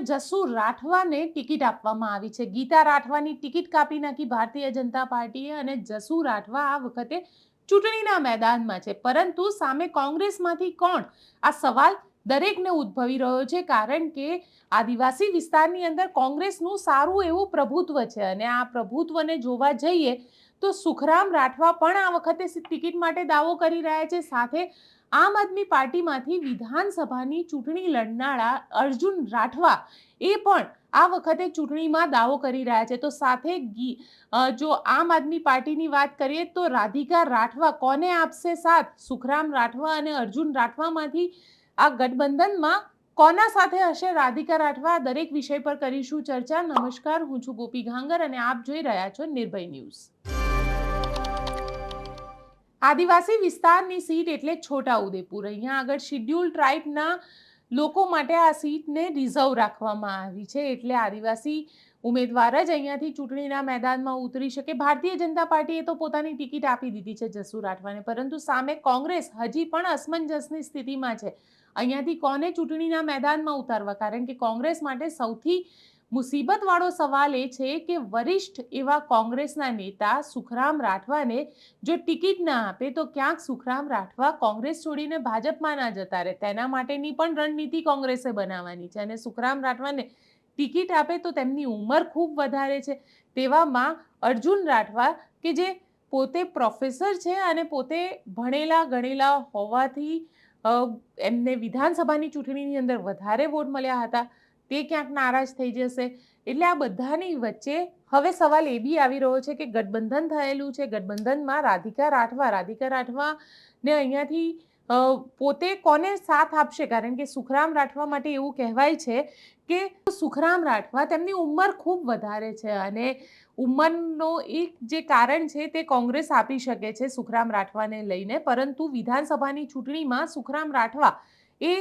જસુ રાઠવાને ticket આપવામાં આવી છે. ગીતા રાઠવાની ટિકિટ કાપી નાખી ભારતીય જનતા પાર્ટીએ અને જસુ રાઠવા આ વખતે ચૂંટણીના મેદાનમાં છે. પરંતુ સામે કોંગ્રેસમાંથી કોણ? આ સવાલ દરેકને ઉદ્ભવી રહ્યો છે કારણ કે આદિવાસી વિસ્તારની અંદર કોંગ્રેસનું સારું એવું પ્રભુત્વ છે અને આ પ્રભુત્વને જોવા જઈએ તો સુખરામ રાઠવા પણ આ વખતે ટિકિટ માટે દાવો કરી રહ્યા છે. સાથે આમ આદમી પાર્ટીમાંથી વિધાનસભાની ચૂંટણી લડનારા અર્જુન રાઠવા એ પણ આ વખતે ચૂંટણીમાં દાવો કરી રહ્યા છે. તો સાથે જો આમ આદમી પાર્ટીની વાત કરીએ તો રાધિકા રાઠવા કોને આપશે સાથ? સુખરામ રાઠવા અને અર્જુન રાઠવામાંથી આ ગઠબંધનમાં કોના સાથે હશે? રાધિકા રાઠવા દરેક વિષય પર કરીશું ચર્ચા. નમસ્કાર, હું છું ગોપી ઘાંગર અને આપ જોઈ રહ્યા છો નિર્ભય ન્યૂઝ. આદિવાસી વિસ્તારની સીટ એટલે છોટા ઉદેપુર અહીંયા આગળ શિડ્યુલ ટ્રાઇબના લોકો માટે આ સીટને રિઝર્વ રાખવામાં આવી છે. એટલે આદિવાસી ઉમેદવાર જ અહીંયાથી ચૂંટણીના મેદાનમાં ઉતરી શકે. ભારતીય જનતા પાર્ટીએ તો પોતાની ટિકિટ આપી દીધી છે જસુ રાઠવાને પરંતુ સામે કોંગ્રેસ હજી પણ અસમંજસની સ્થિતિમાં છે. અહીંયાથી કોને ચૂંટણીના મેદાનમાં ઉતારવા? કારણ કે કોંગ્રેસ માટે સૌથી મુસીબતવાળો સવાલ એ છે કે વરિષ્ઠ એવા કોંગ્રેસના નેતા સુખરામ રાઠવાને જો ટિકિટ ના આપે તો ક્યાંક સુખરામ રાઠવા કોંગ્રેસ છોડીને ભાજપમાં ના જતા રહે. તેના માટેની પણ રણનીતિ કોંગ્રેસે બનાવવાની છે અને સુખરામ રાઠવાને ટિકિટ આપે તો તેમની ઉંમર ખૂબ વધારે છે. તેવામાં અર્જુન રાઠવા કે જે પોતે પ્રોફેસર છે અને પોતે ભણેલા ગણેલા હોવાથી એમને વિધાનસભાની ચૂંટણીની અંદર વધારે વોટ મળ્યા હતા. તે ક્યાંક નારાજ થઈ જશે. એટલે આ બધાની વચ્ચે હવે સવાલ એ બી આવી રહ્યો છે કે ગઠબંધન થયેલું છે. ગઠબંધનમાં રાધિકા રાઠવા રાધિકા રાઠવાને અહીંયાથી અ, પોતે કોને સાથ આપશે? કારણ કે સુખરામ રાઠવા માટે એવું કહેવાય છે કે સુખરામ રાઠવા તેમની ઉંમર ખૂબ વધારે છે અને ઉંમરનો એક જે કારણ છે તે કોંગ્રેસ આપી શકે છે સુખરામ રાઠવાને લઈને. પરંતુ વિધાનસભાની ચૂંટણીમાં સુખરામ રાઠવા એ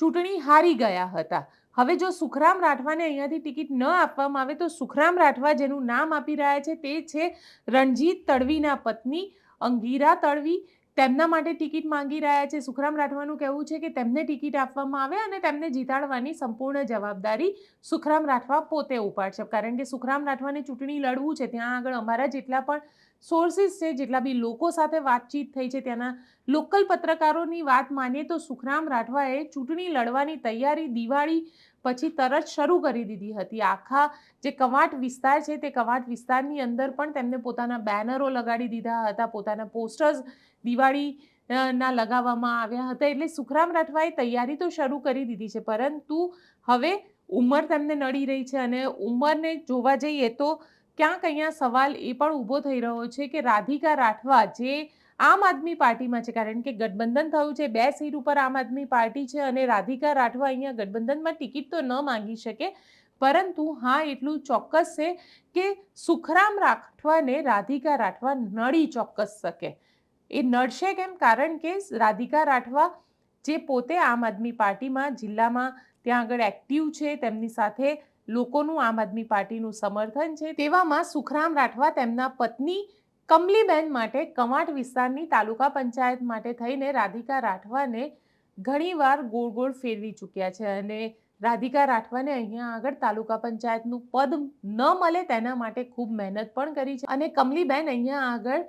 ચૂંટણી હારી ગયા હતા. હવે જો સુખરામ રાઠવાને અહીંયાથી ટિકિટ ન આપવામાં આવે તો સુખરામ રાઠવા જેનું નામ આપી રહ્યા છે તે છે રણજીત તડવીના પત્ની અંગીરા તડવી. તેમના માટે ટિકિટ માંગી રહ્યા છે. સુખરામ રાઠવાનું કહેવું છે કે તેમને ટિકિટ આપવામાં આવે અને તેમને જીતાડવાની સંપૂર્ણ જવાબદારી સુખરામ રાઠવા પોતે ઉપાડશે. કારણ કે સુખરામ રાઠવાને ચૂંટણી લડવું છે. ત્યાં આગળ અમારા જેટલા પણ સોર્સિસ છે, જેટલા બી લોકો સાથે વાતચીત થઈ છે, ત્યાંના લોકલ પત્રકારોની વાત માનીએ તો સુખરામ રાઠવાએ ચૂંટણી લડવાની તૈયારી દિવાળી પછી તરત શરૂ કરી દીધી હતી. આખા જે કવાંટ વિસ્તાર છે, તે કવાંટ વિસ્તારની અંદર પણ તેમને પોતાના બેનરો લગાડી દીધા હતા, પોતાના પોસ્ટર્સ દિવાળી ના લગાવવામાં આવ્યા હતા. એટલે સુખરામ રાઠવાએ તૈયારી તો શરૂ કરી દીધી છે, પરંતુ હવે ઉંમર તેમને નડી રહી છે અને ઉંમરને જોવા જઈએ તો ક્યાંક અહીંયા સવાલ એ પણ ઊભો થઈ રહ્યો છે કે રાધિકા રાઠવા જે આમ આદમી પાર્ટીમાં છે, કારણ કે ગઠબંધન થયું છે, બે સીટ ઉપર આમ આદમી પાર્ટી છે અને રાધિકા રાઠવા અહીંયા ગઠબંધનમાં ટિકિટ તો ન માંગી શકે. પરંતુ હા, એટલું ચોક્કસ છે કે સુખરામ રાઠવાને રાધિકા રાઠવા નડી ચોક્કસ શકે. એ નડશે કેમ? કારણ કે રાધિકા રાઠવા જે પોતે આમ આદમી પાર્ટીમાં જિલ્લામાં ત્યાં આગળ એક્ટિવ છે, તેમની સાથે લોકોનું આમ આદમી પાર્ટીનું સમર્થન છે, તેવામાં સુખરામ રાઠવા તેમના પત્ની કમલીબેન માટે કમાટ વિસ્તારની તાલુકા પંચાયત માટે થઈને રાધિકા રાઠવાને ઘણીવાર ગોળ ગોળ ફેરવી ચૂક્યા છે અને રાધિકા રાઠવાને અહીંયા આગળ તાલુકા પંચાયતનું પદ ન મળે તેના માટે ખૂબ મહેનત પણ કરી છે અને કમલીબેન અહીંયા આગળ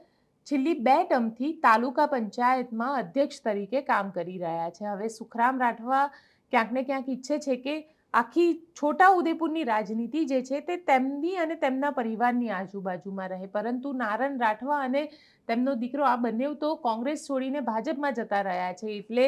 છેલ્લી બે ટર્મથી તાલુકા પંચાયતમાં અધ્યક્ષ તરીકે કામ કરી રહ્યા છે. હવે સુખરામ રાઠવા ક્યાંક ને ક્યાંક ઈચ્છે છે કે આખી છોટા ઉદેપુરની રાજનીતિ જે છે તે તેમની અને તેમના પરિવારની આજુબાજુમાં રહે. પરંતુ નારણ રાઠવા અને તેમનો દીકરો આ બંને તો કોંગ્રેસ છોડીને ભાજપમાં જતા રહ્યા છે. એટલે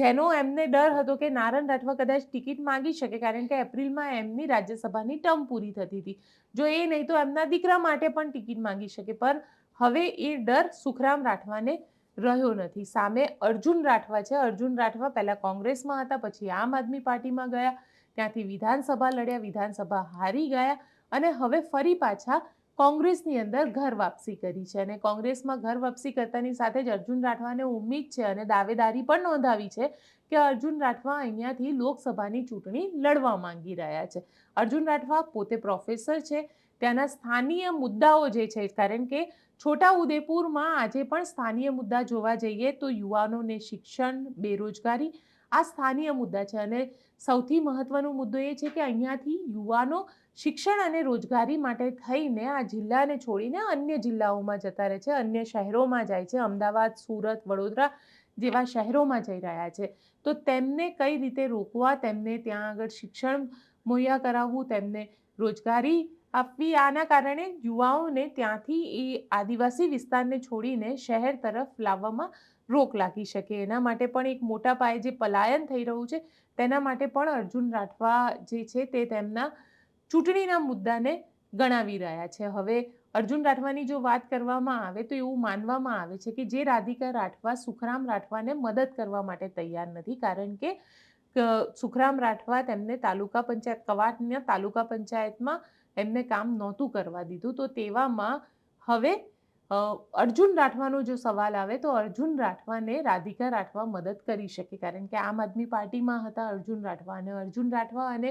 જેનો એમને ડર હતો કે નારણ રાઠવા કદાચ ટિકિટ માંગી શકે, કારણ કે એપ્રિલમાં એમની રાજ્યસભાની ટર્મ પૂરી થતી હતી. જો એ નહીં તો એમના દીકરા માટે પણ ટિકિટ માંગી શકે. પણ હવે એ ડર સુખરામ રાઠવાને રહ્યો નથી. સામે અર્જુન રાઠવા છે. અર્જુન રાઠવા પહેલાં કોંગ્રેસમાં હતા, પછી આમ આદમી પાર્ટીમાં ગયા, ત્યાંથી વિધાનસભા લડ્યા, વિધાનસભા હારી ગયા અને હવે ફરી પાછા કોંગ્રેસની અંદર ઘર વાપસી કરી છે અને કોંગ્રેસમાં ઘર વાપસી કરતાની સાથે જ અર્જુન રાઠવાને ઉમ્મીદ છે અને દાવેદારી પણ નોંધાવી છે કે અર્જુન રાઠવા અહીંયાથી લોકસભાની ચૂંટણી લડવા માંગી રહ્યા છે. અર્જુન રાઠવા પોતે પ્રોફેસર છે. ત્યાંના સ્થાનીય મુદ્દાઓ જે છે, કારણ કે છોટા ઉદેપુરમાં આજે પણ સ્થાનીય મુદ્દા જોવા જઈએ તો યુવાનોને શિક્ષણ, બેરોજગારી આ સ્થાનીય મુદ્દા છે. અને સૌથી મહત્વનો મુદ્દો એ છે કે અહીંયાથી યુવાનો શિક્ષણ અને રોજગારી માટે થઈને આ જિલ્લાને છોડીને અન્ય જિલ્લાઓમાં જતા રહે છે, અન્ય શહેરોમાં જાય છે. અમદાવાદ, સુરત, વડોદરા જેવા શહેરોમાં જઈ રહ્યા છે. તો તેમને કઈ રીતે રોકવા? તેમને ત્યાં આગળ શિક્ષણ મુહૈયા કરાવવું? તેમને રોજગારી આપવી આના કારણે યુવાઓને ત્યાંથી એ આદિવાસી વિસ્તારને છોડીને શહેર તરફ લાવવામાં રોક લાગી શકે. એના માટે પણ એક મોટા પાયે જે પલાયન થઈ રહ્યું છે, તેના માટે પણ અર્જુન રાઠવા જે છે તે તેમના ચૂંટણીના મુદ્દાને ગણાવી રહ્યા છે. હવે અર્જુન રાઠવાની જો વાત કરવામાં આવે તો એવું માનવામાં આવે છે કે જે રાધિકા રાઠવા, સુખરામ રાઠવાને મદદ કરવા માટે તૈયાર નથી, કારણ કે સુખરામ રાઠવા તેમને તાલુકા પંચાયત, કવાટના તાલુકા પંચાયતમાં એમને કામ નહોતું કરવા દીધું. તો તેવામાં હવે અર્જુન રાઠવાનો જો સવાલ આવે તો અર્જુન રાઠવાને રાધિકા રાઠવા મદદ કરી શકે. કારણ કે આમ આદમી પાર્ટીમાં હતા અર્જુન રાઠવા અને અર્જુન રાઠવા અને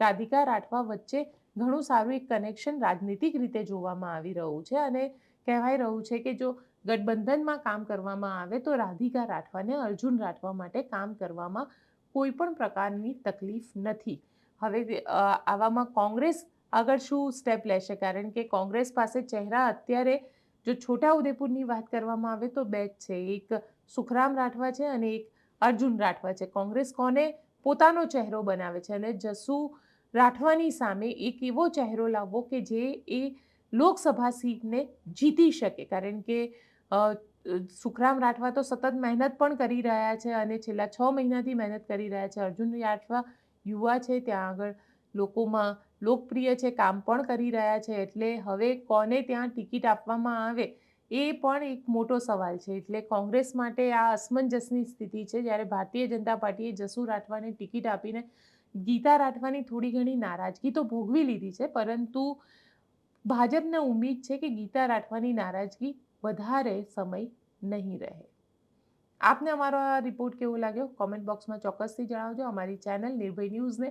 રાધિકા રાઠવા વચ્ચે ઘણું સારું એક કનેક્શન રાજનીતિક રીતે જોવામાં આવી રહ્યું છે. અને કહેવાય રહ્યું છે કે જો ગઠબંધનમાં કામ કરવામાં આવે તો રાધિકા રાઠવાને અર્જુન રાઠવા માટે કામ કરવામાં કોઈ પણ પ્રકારની તકલીફ નથી. હવે આવામાં કોંગ્રેસ આગળ શું સ્ટેપ લેશે? કારણ કે કોંગ્રેસ પાસે ચહેરા અત્યારે જો છોટા ઉદેપુરની વાત કરવામાં આવે તો બે જ છે. એક સુખરામ રાઠવા છે અને એક અર્જુન રાઠવા છે. કોંગ્રેસ કોને પોતાનો ચહેરો બનાવે છે અને જસુ રાઠવાની સામે એક એવો ચહેરો લાવવો કે જે એ લોકસભા સીટને જીતી શકે. કારણ કે સુખરામ રાઠવા તો સતત મહેનત પણ કરી રહ્યા છે અને છેલ્લા છ મહિનાથી મહેનત કરી રહ્યા છે. અર્જુન રાઠવા યુવા છે. ત્યાં આગળ લોકોમાં લોકપ્રિય છે, કામ પણ કરી રહ્યા છે, એટલે હવે કોને ત્યાં ટિકિટ આપવામાં આવે એ પણ એક મોટો સવાલ છે. એટલે કોંગ્રેસ માટે આ અસમંજસની સ્થિતિ છે, જ્યારે ભારતીય જનતા પાર્ટીએ જસુ રાઠવાને ટિકિટ આપીને ગીતા રાઠવાની થોડી ઘણી નારાજગી તો ભોગવી લીધી છે, પરંતુ ભાજપને ઉમ્મીદ છે કે ગીતા રાઠવાની નારાજગી વધારે સમય નહીં રહે. આપને અમારો આ રિપોર્ટ કેવો લાગ્યો? કોમેન્ટ બોક્સમાં ચોક્કસથી જણાવજો. અમારી ચેનલ નિર્ભય ન્યૂઝને